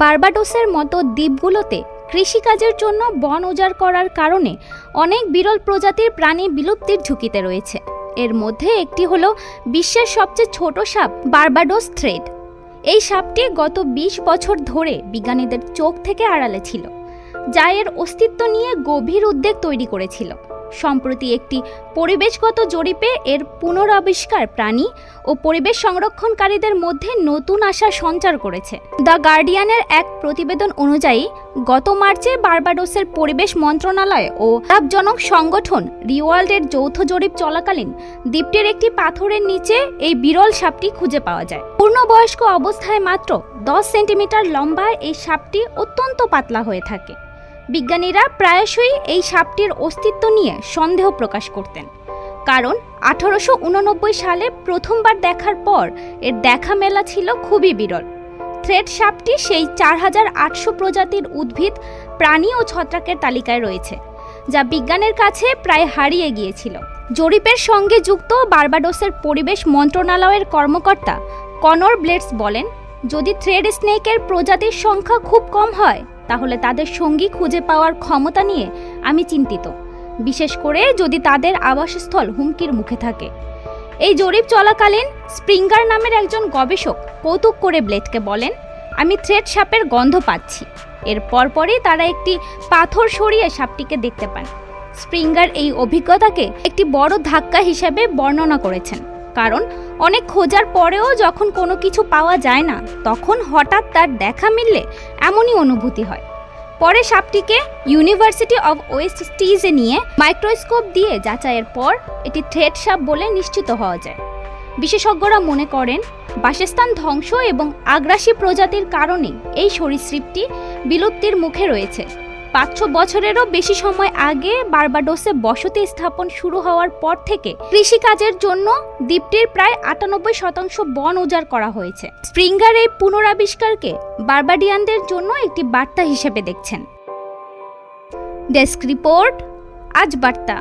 বার্বাডোসের মতো দ্বীপগুলোতে কৃষিকাজের জন্য বন উজাড় করার কারণে অনেক বিরল প্রজাতির প্রাণী বিলুপ্তির ঝুঁকিতে রয়েছে। এর মধ্যে একটি হল বিশ্বের সবচেয়ে ছোট সাপ, বার্বাডোস থ্রেড। এই সাপটি গত ২০ বছর ধরে বিজ্ঞানীদের চোখ থেকে আড়ালে ছিল। যা এর অস্তিত্ব নিয়ে গভীর উদ্বেগ তৈরি করেছিল। সম্প্রতি একটি পরিবেশগত জরিপে এর পুনরাবিষ্কার প্রাণী ও পরিবেশ সংরক্ষণকারীদের মধ্যে নতুন আশা সঞ্চার করেছে। দ্য গার্ডিয়ানের এক প্রতিবেদন অনুযায়ী, গত মার্চে বার্বাডোসের পরিবেশ মন্ত্রণালয় ও লাভজনক সংগঠন রিওয়ার্ল্ডের যৌথ জরিপ চলাকালীন দ্বীপটির একটি পাথরের নিচে এই বিরল সাপটি খুঁজে পাওয়া যায়। পূর্ণবয়স্ক অবস্থায় মাত্র দশ সেন্টিমিটার লম্বা এই সাপটি অত্যন্ত পাতলা হয়ে থাকে। বিজ্ঞানীরা প্রায়শই এই সাপটির অস্তিত্ব নিয়ে সন্দেহ প্রকাশ করতেন। কারণ আঠারোশো উননব্বই সালে প্রথমবার দেখার পর এর দেখা মেলা ছিল খুবই বিরল। থ্রেড সাপটি সেই চার হাজার আটশো প্রজাতির উদ্ভিদ, প্রাণী ও ছত্রাকের তালিকায় রয়েছে, যা বিজ্ঞানের কাছে প্রায় হারিয়ে গিয়েছিল। জরিপের সঙ্গে যুক্ত বার্বাডোসের পরিবেশ মন্ত্রণালয়ের কর্মকর্তা কনর ব্লেডস বলেন, যদি থ্রেড স্নেকের প্রজাতির সংখ্যা খুব কম হয় তাহলে তাদের সঙ্গী খুঁজে পাওয়ার ক্ষমতা নিয়ে আমি চিন্তিত। বিশেষ করে যদি তাদের আবাসস্থল হুমকির মুখে থাকে। এই জরিপ চলাকালীন স্প্রিঙ্গার নামের একজন গবেষক কৌতুক করে ব্লেডকে বলেন, আমি থ্রেড সাপের গন্ধ পাচ্ছি। এর পরপরই তারা একটি পাথর সরিয়ে সাপটিকে দেখতে পান। স্প্রিঙ্গার এই অভিজ্ঞতাকে একটি বড় ধাক্কা হিসেবে বর্ণনা করেছেন। কারণ অনেক খোঁজার পরেও যখন কোনো কিছু পাওয়া যায় না, তখন হঠাৎ তার দেখা মিললে এমনই অনুভূতি হয়। পরে সাপটিকে ইউনিভার্সিটি অব ওয়েস্ট স্টিজে নিয়ে মাইক্রোস্কোপ দিয়ে যাচাইয়ের পর এটি থ্রেড সাপ বলে নিশ্চিত হওয়া যায়। বিশেষজ্ঞরা মনে করেন, বাসস্থান ধ্বংস এবং আগ্রাসী প্রজাতির কারণে এই সরীসৃপটি বিলুপ্তির মুখে রয়েছে। পাঁচশো বছরেরও বেশি সময় আগে বার্বাডোসে বসতি স্থাপন শুরু হওয়ার পর থেকে কৃষিকাজের জন্য দ্বীপটির প্রায় আটানব্বই শতাংশ বন উজাড় করা হয়েছে। স্প্রিঙ্গার এই পুনরাবিষ্কারকে বার্বাডিয়ানদের জন্য একটি বার্তা হিসেবে দেখছেন। ডেস্ক রিপোর্ট, আজ বার্তা।